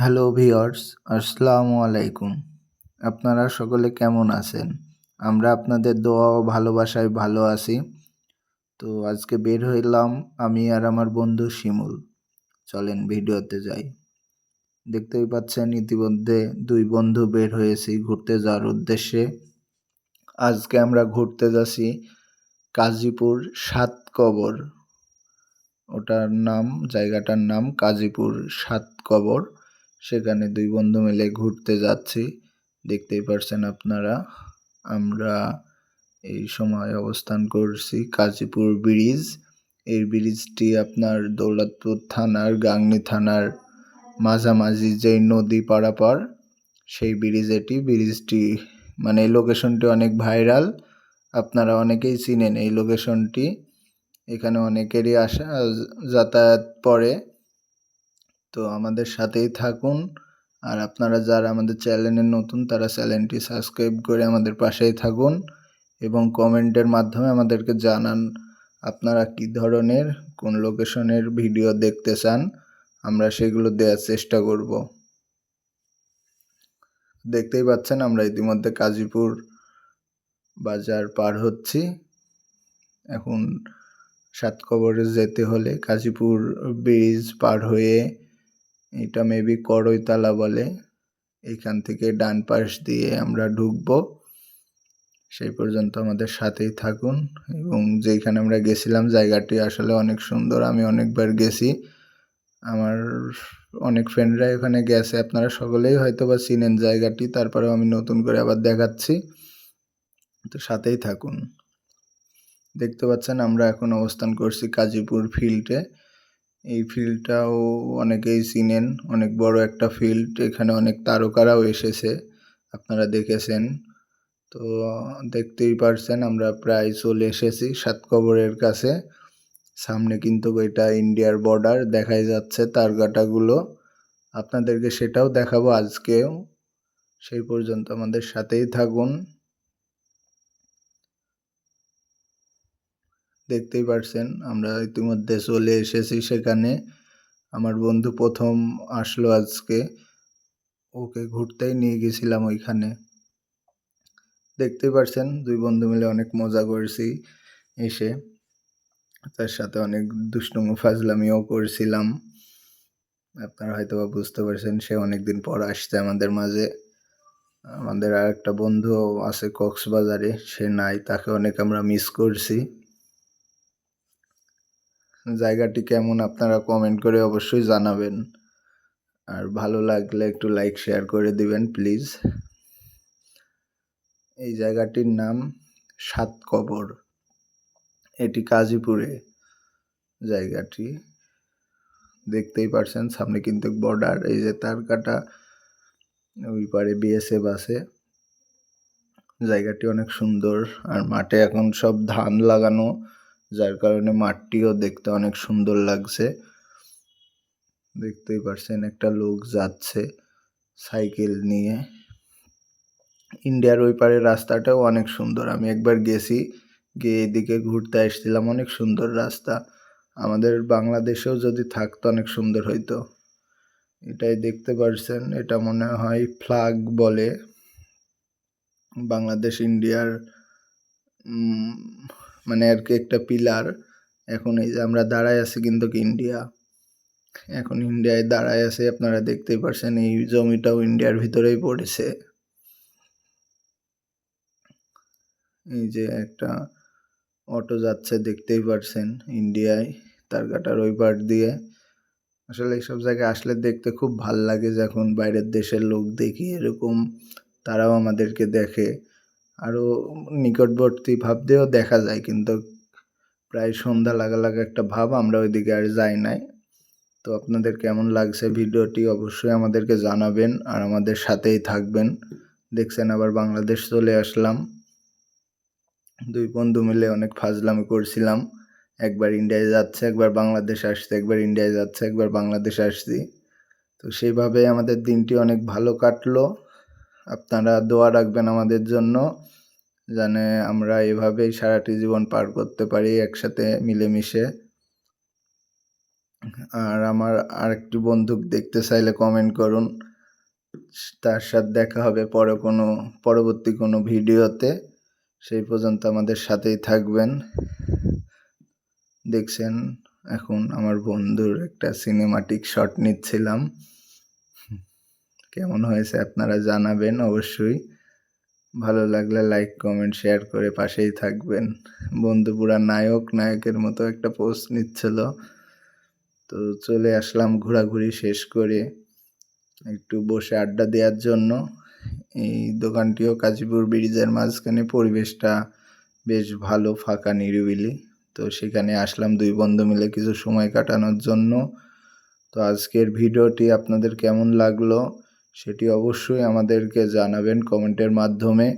Hello viewers আসসালামু আলাইকুম আপনারা সকলে কেমন আছেন? আমরা আপনাদের দোয়া ও ভালোবাসায় ভালো আছি। তো আজকে বের হইলাম আমি আর আমার বন্ধু শিমুল। চলেন ভিডিওতে যাই। দেখতেই পাচ্ছেন, ইতিমধ্যে দুই বন্ধু বের হয়েছি ঘুরতে যাওয়ার উদ্দেশ্যে। আজকে আমরা ঘুরতে যাচ্ছি কাজীপুর সাত কবর। ওটার নাম, জায়গাটার নাম কাজীপুর সাত কবর। সেখানে দুই বন্ধু মিলে ঘুরতে যাচ্ছি। দেখতেই পারছেন আপনারা, আমরা এই সময় অবস্থান করছি কাজীপুর ব্রিজ। এই ব্রিজটি আপনার দৌলতপুর থানার গাংনি থানার মাঝামাঝি যেই নদী পারাপার, সেই ব্রিজ এটি। ব্রিজটি মানে এই লোকেশনটি অনেক ভাইরাল, আপনারা অনেকেই চিনেন এই লোকেশনটি। এখানে অনেকেরই আসা, যাতায়াত পড়ে তো আমাদের সাথেই থাকুন। আর আপনারা যারা আমাদের চ্যানেলে নতুন, তারা চ্যানেলটি সাবস্ক্রাইব করে আমাদের পাশেই থাকুন এবং কমেন্টের মাধ্যমে আমাদেরকে জানান আপনারা কি ধরনের, কোন লোকেশনের ভিডিও দেখতে চান। আমরা সেগুলো দেওয়ার চেষ্টা করব। দেখতেই পাচ্ছেন আমরা ইতিমধ্যে কাজীপুর বাজার পার হচ্ছি। এখন সাত কবরে যেতে হলে কাজীপুর ব্রিজ পার হয়ে এটা মেবি করইতলা বলে। এখান থেকে ডান পাশ দিয়ে আমরা ঢুকব। সেই পর্যন্ত আমাদের সাথেই থাকুন এবং যেখানে আমরা গেছিলাম জায়গাটি আসলে অনেক সুন্দর। আমি অনেকবার গেছি। আমার অনেক ফ্রেন্ডরা এখানে গেছে। আপনারা সকলেই হয়তো বা চিনেন জায়গাটি। তারপরেও আমি নতুন করে আবার দেখাচ্ছি। তো সাথেই থাকুন। দেখতে পাচ্ছেন আমরা এখন অবস্থান করছি কাজীপুর ফিল্ডে এই ফিল্ডটাও অনেকেই চিনেন। অনেক বড় একটা ফিল্ড, এখানে অনেক তারকারাও এসেছে, আপনারা দেখেছেন। তো দেখতেই পারছেন, আমরা প্রায় চলে এসেছি সাত কবরের কাছে। সামনে কিন্তু এটা ইন্ডিয়ার বর্ডার, দেখাই যাচ্ছে তারকাটাগুলো। আপনাদেরকে সেটাও দেখাবো আজকেও। সেই পর্যন্ত আমাদের সাথেই থাকুন। দেখতেই পারছেন, আমরা ইতিমধ্যে চলে এসেছি সেখানে। আমার বন্ধু প্রথম আসলো আজকে, ওকে ঘুরতেই নিয়ে গেছিলাম ওইখানে। দেখতেই পারছেন, দুই বন্ধু মিলে অনেক মজা করেছি এসে। তার সাথে অনেক দুষ্টুমু, ফাজলামিও করছিলাম। আপনারা হয়তো বা বুঝতে পারছেন, সে অনেকদিন পর আসছে আমাদের মাঝে। আমাদের আর একটা বন্ধু আছে কক্সবাজারে, সে নাই, তাকে অনেক আমরা মিস করছি। জায়গাটি কেমন আপনারা কমেন্ট করে অবশ্যই জানাবেন। আর ভালো লাগলে একটু লাইক শেয়ার করে দিবেন প্লিজ এই জায়গাটির নাম সাত কবর। এটি কাজীপুরে জায়গাটি। দেখতেই পারছেন সামনে কিন্তু বর্ডার এই যে তার কাটা ওই পারে বিএসএফ আছে। জায়গাটি অনেক সুন্দর। আর মাঠে এখন সব ধান লাগানো। যার কারণে মাঠটিও দেখতে অনেক সুন্দর লাগছে। দেখতেই পারছেন একটা লোক যাচ্ছে সাইকেল নিয়ে। ইন্ডিয়ার ওই পারে রাস্তাটাও অনেক সুন্দর। আমি একবার গেছি, গিয়ে এদিকে ঘুরতে আসছিলাম, অনেক সুন্দর রাস্তা। আমাদের বাংলাদেশেও যদি থাকতো অনেক সুন্দর হইতো। এটাই দেখতে পারছেন, এটা মনে হয় ফ্লাগ বলে। বাংলাদেশ, ইন্ডিয়ার মানে আর কি একটা পিলার এখন এই যে আমরা দাঁড়ায় আছি কিন্তু ইন্ডিয়া এখন ইন্ডিয়ায় দাঁড়ায় আছে, আপনারা দেখতেই পারছেন এই জমিটাও ইন্ডিয়ার ভিতরেই পড়েছে। এই যে একটা অটো যাচ্ছে, দেখতেই পারছেন ইন্ডিয়ায় তার কাটার ওই পার দিয়ে। আসলে এইসব জায়গায় আসলে দেখতে খুব ভালো লাগে যখন বাইরের দেশের লোক দেখি এরকম, তারাও আমাদেরকে দেখে। আরও নিকটবর্তী ভাব দিয়েও দেখা যায়, কিন্তু প্রায় সন্ধ্যা লাগা লাগা একটা ভাব আমরা ওইদিকে আর যাই নাই। তো আপনাদের কেমন লাগছে ভিডিওটি অবশ্যই আমাদেরকে জানাবেন আর আমাদের সাথেই থাকবেন। দেখছেন আবার বাংলাদেশ চলে আসলাম। দুই বন্ধু মিলে অনেক ফাজলামি করছিলাম। একবার ইন্ডিয়ায় যাচ্ছে, একবার বাংলাদেশ আসছে, একবার ইন্ডিয়ায় যাচ্ছে, একবার বাংলাদেশ আসছি। তো সেইভাবে আমাদের দিনটি অনেক ভালো কাটলো। আপনারা দোয়া রাখবেন আমাদের জন্য জানে আমরা এভাবেই সারাটি জীবন পার করতে পারি, একসাথে মিলেমিশে। আর আমার আরেকটি বন্দুক দেখতে চাইলে কমেন্ট করুন। তার সাথে দেখা হবে পরে কোনো, পরবর্তী কোনো ভিডিওতে। সেই পর্যন্ত আমাদের সাথেই থাকবেন। দেখছেন, এখন আমার বন্ধুর একটা সিনেমাটিক শট নিচ্ছিলাম। কেমন হয়েছে আপনারা জানাবেন অবশ্যই। ভালো লাগলে লাইক কমেন্ট শেয়ার করে পাশেই থাকবেন। বন্ধু পুরা নায়ক, নায়কের মতো একটা পোস্ট নিচ্ছিল। তো চলে আসলাম ঘোরাঘুরি শেষ করে একটু বসে আড্ডা দেওয়ার জন্য। এই দোকানটিও কাজীপুর ব্রিজের মাঝখানে, পরিবেশটা বেশ ভালো, ফাঁকা, নিরিবিলি। তো সেখানে আসলাম দুই বন্ধু মিলে কিছু সময় কাটানোর জন্য। তো আজকের ভিডিওটি আপনাদের কেমন লাগল? সেটি অবশ্যই আমাদেরকে জানাবেন কমেন্টের মাধ্যমে।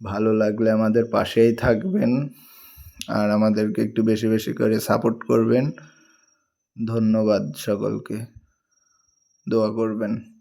ভালো লাগলে আমাদের পাশেই থাকবেন আর আমাদেরকে একটু বেশি বেশি করে সাপোর্ট করবেন। ধন্যবাদ সকলকে। দোয়া করবেন।